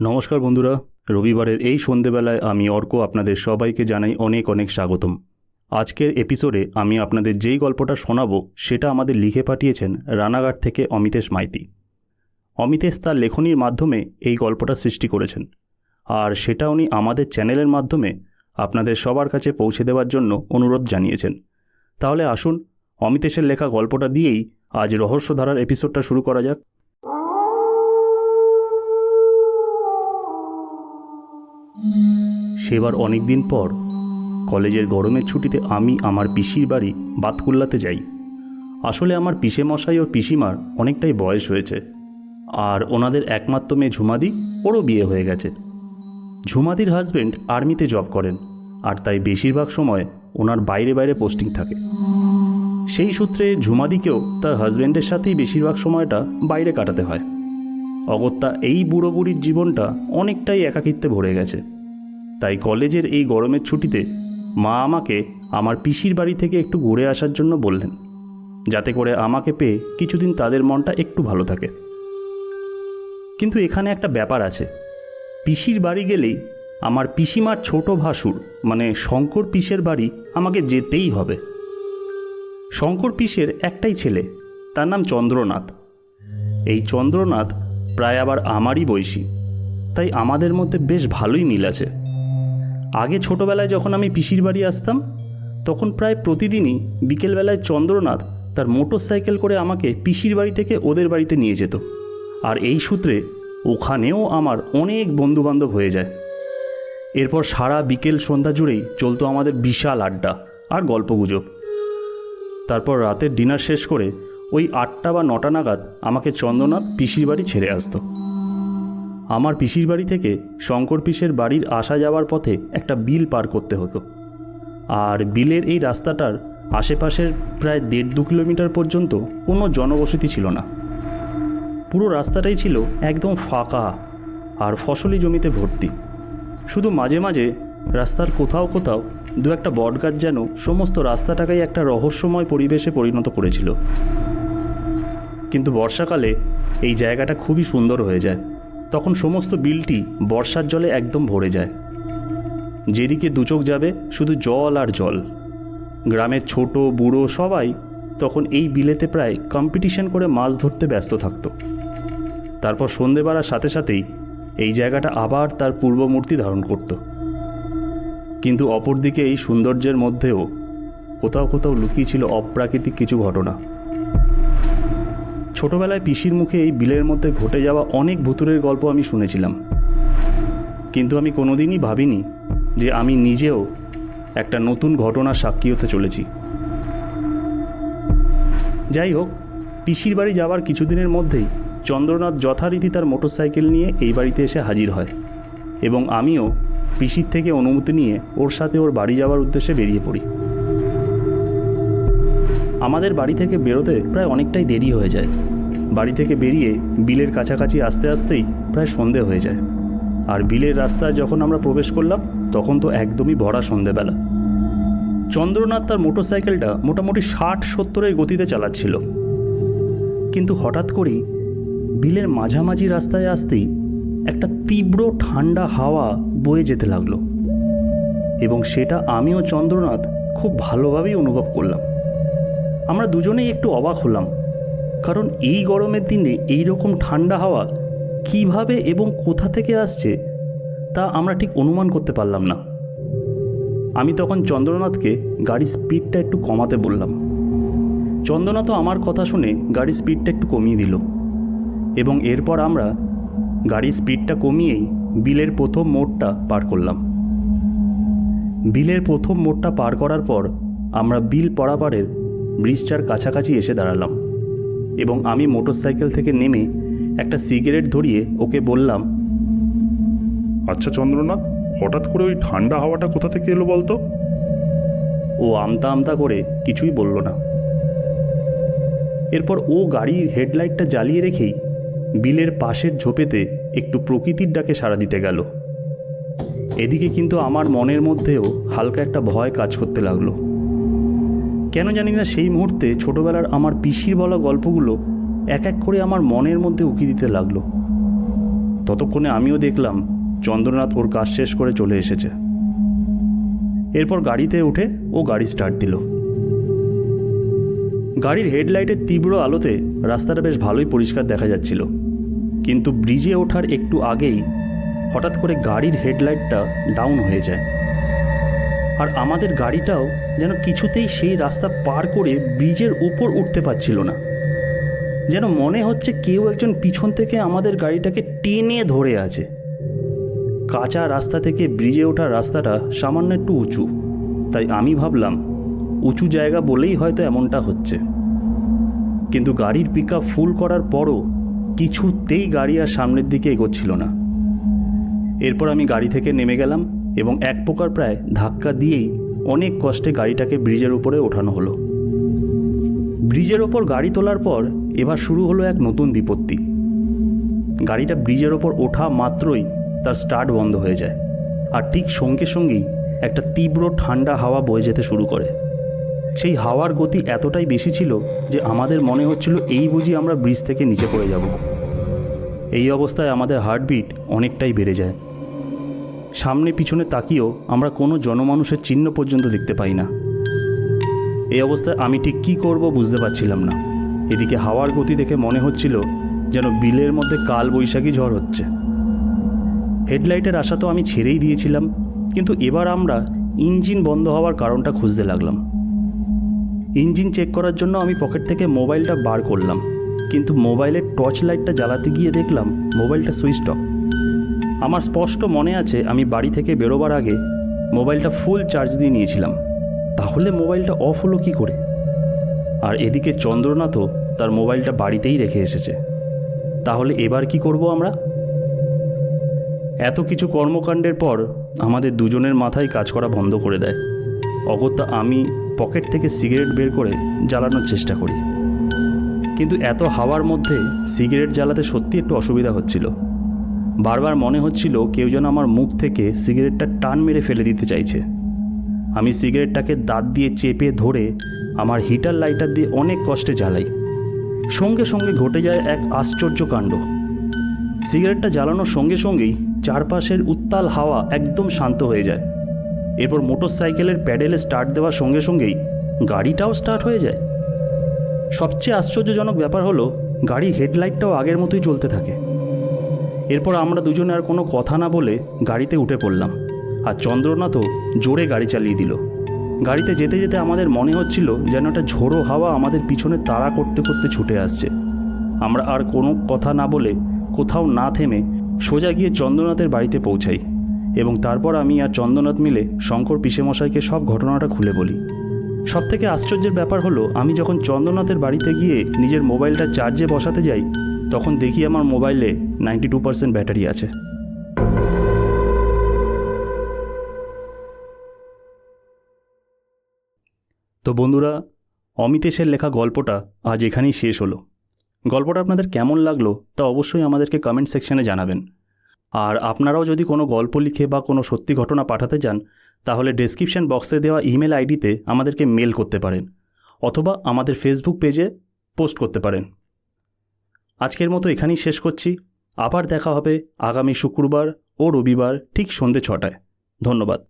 নমস্কার বন্ধুরা, রবিবারের এই সন্ধেবেলায় আমি অর্ক আপনাদের সবাইকে জানাই অনেক অনেক স্বাগতম। আজকের এপিসোডে আমি আপনাদের যেই গল্পটা শোনাবো, সেটা আমাদের লিখে পাঠিয়েছেন রানাঘাট থেকে অমিতেশ মাইতি। অমিতেশ তার লেখনীর মাধ্যমে এই গল্পটা সৃষ্টি করেছেন। আর সেটা উনি আমাদের চ্যানেলের মাধ্যমে আপনাদের সবার কাছে পৌঁছে দেওয়ার জন্য অনুরোধ জানিয়েছেন। তাহলে আসুন অমিতেশের লেখা গল্পটা দিয়েই আজ রহস্যধারার এপিসোডটা শুরু করা যাক। সেবার অনেক দিন পর কলেজের গরমের ছুটিতে আমি আমার পিসির বাড়ি বাতকুল্লাতে যাই। আসলে আমার পিসে মশাই ও পিসিমার অনেকটাই বয়স হয়েছে। আর ওনাদের একমাত্র মেয়ে ঝুমাদি, ওরও বিয়ে হয়ে গেছে। ঝুমাদির হাজবেন্ড আর্মিতে জব করেন, আর তাই বেশিরভাগ সময় ওনার বাইরে বাইরে পোস্টিং থাকে। সেই সূত্রে ঝুমাদিকেও তার হাজবেন্ডের সাথেই বেশিরভাগ সময়টা বাইরে কাটাতে হয়। অগত্যা এই বুড়ো বুড়ির জীবনটা অনেকটাই একাকিত্বে ভরে গেছে। তাই কলেজের এই গরমের ছুটিতে মা আমাকে আমার পিসির বাড়ি থেকে একটু ঘুরে আসার জন্য বললেন, যাতে করে আমাকে পেয়ে কিছুদিন তাদের মনটা একটু ভালো থাকে। কিন্তু এখানে একটা ব্যাপার আছে। পিসির বাড়ি গেলেই আমার পিসিমার ছোট ভাসুর মানে শঙ্কর পিসের বাড়ি আমাকে যেতেই হবে। শঙ্কর পিসের একটাই ছেলে, তার নাম চন্দ্রনাথ। এই চন্দ্রনাথ প্রায় আবার আমারই বয়সী, তাই আমাদের মধ্যে বেশ ভালোই মিল আছে। আগে ছোটবেলায় যখন আমি পিসির বাড়ি আসতাম, তখন প্রায় প্রতিদিনই বিকেলবেলায় চন্দ্রনাথ তার মোটর সাইকেল করে আমাকে পিসির বাড়ি থেকে ওদের বাড়িতে নিয়ে যেত। আর এই সূত্রে ওখানেও আমার অনেক বন্ধুবান্ধব হয়ে যায়। এরপর সারা বিকেল সন্ধ্যা জুড়েই চলতো আমাদের বিশাল আড্ডা আর গল্পগুজব। তারপর রাতের ডিনার শেষ করে ওই আটটা বা নটা নাগাদ আমাকে চন্দ্রনাথ পিসির বাড়ি ছেড়ে আসতো। আমার পিসির বাড়ি থেকে শঙ্কর পিসের বাড়ির আসা যাওয়ার পথে একটা বিল পার করতে হতো। আর বিলের এই রাস্তাটার আশেপাশের প্রায় দেড় দু কিলোমিটার পর্যন্ত কোনো জনবসতি ছিল না। পুরো রাস্তাটাই ছিল একদম ফাঁকা আর ফসলি জমিতে ভর্তি। শুধু মাঝে মাঝে রাস্তার কোথাও কোথাও দু একটা বটগাছ যেন সমস্ত রাস্তাটাকেই একটা রহস্যময় পরিবেশে পরিণত করেছিল। কিন্তু বর্ষাকালে এই জায়গাটা খুবই সুন্দর হয়ে যায়। তখন সমস্ত বিলটি বর্ষার জলে একদম ভরে যায়। যেদিকে দুচোখ যাবে শুধু জল আর জল। গ্রামের ছোট, বুড়ো সবাই তখন এই বিলেতে প্রায় কম্পিটিশন করে মাছ ধরতে ব্যস্ত থাকত। তারপর সন্ধে বাড়ার সাথে সাথেই এই জায়গাটা আবার তার পূর্বমূর্তি ধারণ করত। কিন্তু অপরদিকে এই সৌন্দর্যের মধ্যেও কোথাও কোথাও লুকিয়ে ছিল অপ্রাকৃতিক কিছু ঘটনা। ছোটবেলায় পিসির মুখে এই বিলের মধ্যে ঘটে যাওয়া অনেক ভুতুরের গল্প আমি শুনেছিলাম। কিন্তু আমি কোনোদিনই ভাবিনি যে আমি নিজেও একটা নতুন ঘটনার সাক্ষী হতে চলেছি। যাই হোক, পিসির বাড়ি যাওয়ার কিছুদিনের মধ্যেই চন্দ্রনাথ যথারীতি তার মোটরসাইকেল নিয়ে এই বাড়িতে এসে হাজির হয় এবং আমিও পিসির থেকে অনুমতি নিয়ে ওর সাথে ওর বাড়ি যাওয়ার উদ্দেশ্যে বেরিয়ে পড়ি। আমাদের বাড়ি থেকে বেরোতে প্রায় অনেকটাই দেরি হয়ে যায়। বাড়ি থেকে বেরিয়ে বিলের কাছাকাছি আসতে আসতেই প্রায় সন্ধে হয়ে যায়। আর বিলের রাস্তায় যখন আমরা প্রবেশ করলাম, তখন তো একদমই ভরা সন্ধেবেলা। চন্দ্রনাথ তার মোটরসাইকেলটা মোটামুটি ষাট সত্তরের গতিতে চালাচ্ছিল। কিন্তু হঠাৎ করেই বিলের মাঝামাঝি রাস্তায় আসতেই একটা তীব্র ঠান্ডা হাওয়া বয়ে যেতে লাগল। এবং সেটা আমিও চন্দ্রনাথ খুব ভালোভাবেই অনুভব করলাম। আমরা দুজনেই একটু অবাক হলাম, কারণ এই গরমের দিনে এই রকম ঠান্ডা হাওয়া কীভাবে এবং কোথা থেকে আসছে তা আমরা ঠিক অনুমান করতে পারলাম না। আমি তখন চন্দ্রনাথকে গাড়ির স্পিডটা একটু কমাতে বললাম। চন্দ্রনাথও আমার কথা শুনে গাড়ির স্পিডটা একটু কমিয়ে দিল। এবং এরপর আমরা গাড়ির স্পিডটা কমিয়েই বিলের প্রথম মোড়টা পার করলাম। বিলের প্রথম মোড়টা পার করার পর আমরা বিল পড়াপাড়ের ব্রিজটার কাছাকাছি এসে দাঁড়ালাম এবং আমি মোটরসাইকেল থেকে নেমে একটা সিগারেট ধরিয়ে ওকে বললাম আচ্ছা চন্দ্রনাথ হঠাৎ করে ওই ঠান্ডা হাওয়াটা কোথা থেকে এলো বলতো? ও আমতা আমতা করে কিছুই বলল না। এরপর ও গাড়ির হেডলাইটটা জ্বালিয়ে রেখেই বিলের পাশের ঝোপেতে একটু প্রকৃতির ডাকে সাড়া দিতে গেল। এদিকে কিন্তু আমার মনের মধ্যেও হালকা একটা ভয় কাজ করতে লাগল। কেন জানি না সেই মুহূর্তে ছোটবেলার আমার পিসির বলা গল্পগুলো এক এক করে আমার মনের মধ্যে উকি দিতে লাগল। ততক্ষণে আমিও দেখলাম চন্দ্রনাথ ওর কাজ শেষ করে চলে এসেছে। এরপর গাড়িতে উঠে ও গাড়ি স্টার্ট দিল। গাড়ির হেডলাইটের তীব্র আলোতে রাস্তাটা বেশ ভালোই পরিষ্কার দেখা যাচ্ছিল। কিন্তু ব্রিজে ওঠার একটু আগেই হঠাৎ করে গাড়ির হেডলাইটটা ডাউন হয়ে যায়। আর আমাদের গাড়িটাও যেন কিছুতেই সেই রাস্তা পার করে ব্রিজের উপর উঠতে পারছিল না। যেন মনে হচ্ছে কেউ একজন পিছন থেকে আমাদের গাড়িটাকে টেনে ধরে আছে। কাঁচা রাস্তা থেকে ব্রিজে ওঠার রাস্তাটা সামান্য একটু উঁচু। তাই আমি ভাবলাম, উঁচু জায়গা বলেই হয়তো এমনটা হচ্ছে। কিন্তু গাড়ির পিক ফুল করার পরও কিছুতেই গাড়ি আর সামনের দিকে এগোচ্ছিল না। এরপর আমি গাড়ি থেকে নেমে গেলাম এবং এক প্রকার প্রায় ধাক্কা দিয়েই অনেক কষ্টে গাড়িটাকে ব্রিজের উপরে ওঠানো হলো। ব্রিজের ওপর গাড়ি তোলার পর এবার শুরু হলো এক নতুন বিপত্তি। গাড়িটা ব্রিজের ওপর ওঠা মাত্রই তার স্টার্ট বন্ধ হয়ে যায় আর ঠিক সঙ্গে সঙ্গেই একটা তীব্র ঠান্ডা হাওয়া বয়ে যেতে শুরু করে। সেই হাওয়ার গতি এতটাই বেশি ছিল যে আমাদের মনে হচ্ছিল এই বুঝি আমরা ব্রিজ থেকে নিচে পড়ে যাব। এই অবস্থায় আমাদের হার্টবিট অনেকটাই বেড়ে যায়। সামনে পিছনে তাকিয়েও আমরা কোনো জনমানুষের চিহ্ন পর্যন্ত দেখতে পাই না। এই অবস্থায় আমি ঠিক কী করব বুঝতে পারছিলাম না। এদিকে হাওয়ার গতি দেখে মনে হচ্ছিল যেন বিলের মধ্যে কাল বৈশাখী ঝড় হচ্ছে। হেডলাইটের আশা তো আমি ছেড়েই দিয়েছিলাম, কিন্তু এবার আমরা ইঞ্জিন বন্ধ হওয়ার কারণটা খুঁজতে লাগলাম। ইঞ্জিন চেক করার জন্য আমি পকেট থেকে মোবাইলটা বার করলাম। কিন্তু মোবাইলের টর্চ লাইটটা জ্বালাতে গিয়ে দেখলাম মোবাইলটা সুইচ অফ। আমার স্পষ্ট মনে আছে আমি বাড়ি থেকে বেরোবার আগে মোবাইলটা ফুল চার্জ দিয়ে নিয়েছিলাম। তাহলে মোবাইলটা অফ হলো কী করে? আর এদিকে চন্দ্রনাথও তার মোবাইলটা বাড়িতেই রেখে এসেছে। তাহলে এবার কি করব আমরা? এত কিছু কর্মকাণ্ডের পর আমাদের দুজনের মাথায় কাজ করা বন্ধ করে দেয়। অগত্যা আমি পকেট থেকে সিগারেট বের করে জ্বালানোর চেষ্টা করি। কিন্তু এত হাওয়ার মধ্যে সিগারেট জ্বালাতে সত্যি একটু অসুবিধা হচ্ছিল। বারবার মনে হচ্ছিল কেউ যেন আমার মুখ থেকে সিগারেটটা টান মেরে ফেলে দিতে চাইছে। আমি সিগারেটটাকে দাঁত দিয়ে চেপে ধরে আমার হিটার লাইটার দিয়ে অনেক কষ্টে জ্বালাই। সঙ্গে সঙ্গে ঘটে যায় এক আশ্চর্য কাণ্ড। সিগারেটটা জ্বালানোর সঙ্গে সঙ্গেই চারপাশের উত্তাল হাওয়া একদম শান্ত হয়ে যায়। এরপর মোটর সাইকেলের প্যাডেলে স্টার্ট দেওয়ার সঙ্গে সঙ্গেই গাড়িটাও স্টার্ট হয়ে যায়। সবচেয়ে আশ্চর্যজনক ব্যাপার হলো গাড়ির হেডলাইটটাও আগের মতোই জ্বলতে থাকে। এরপর আমরা দুজনে আর কোনো কথা না বলে গাড়িতে উঠে পড়লাম আর চন্দ্রনাথও জোরে গাড়ি চালিয়ে দিল। গাড়িতে যেতে যেতে আমাদের মনে হচ্ছিল যেন একটা ঝোড়ো হাওয়া আমাদের পিছনে তাড়া করতে করতে ছুটে আসছে। আমরা আর কোনো কথা না বলে কোথাও না থেমে সোজা গিয়ে চন্দ্রনাথের বাড়িতে পৌঁছাই। এবং তারপর আমি আর চন্দ্রনাথ মিলে শঙ্কর পিসেমশাইকে সব ঘটনাটা খুলে বলি। সব থেকে আশ্চর্যের ব্যাপার হলো, আমি যখন চন্দ্রনাথের বাড়িতে গিয়ে নিজের মোবাইলটা চার্জে বসাতে যাই, তখন দেখি আমার মোবাইলে নাইনটি টু পার্সেন্ট ব্যাটারি আছে। তো বন্ধুরা, অমিতেশের লেখা গল্পটা আজ এখানেই শেষ হলো। গল্পটা আপনাদের কেমন লাগল তা অবশ্যই আমাদেরকে কমেন্ট সেকশনে জানাবেন। আর আপনারাও যদি কোনো গল্প লিখে বা কোনো সত্যি ঘটনা পাঠাতে চান তাহলে ডেসক্রিপশন বক্সে দেওয়া ইমেল আইডিতে আমাদেরকে মেল করতে পারেন, অথবা আমাদের ফেসবুক পেজে পোস্ট করতে পারেন। আজকের মতো এখানেই শেষ করছি। আবার দেখা হবে আগামী শুক্রবার ও রবিবার ঠিক সন্ধে ছটায়। ধন্যবাদ।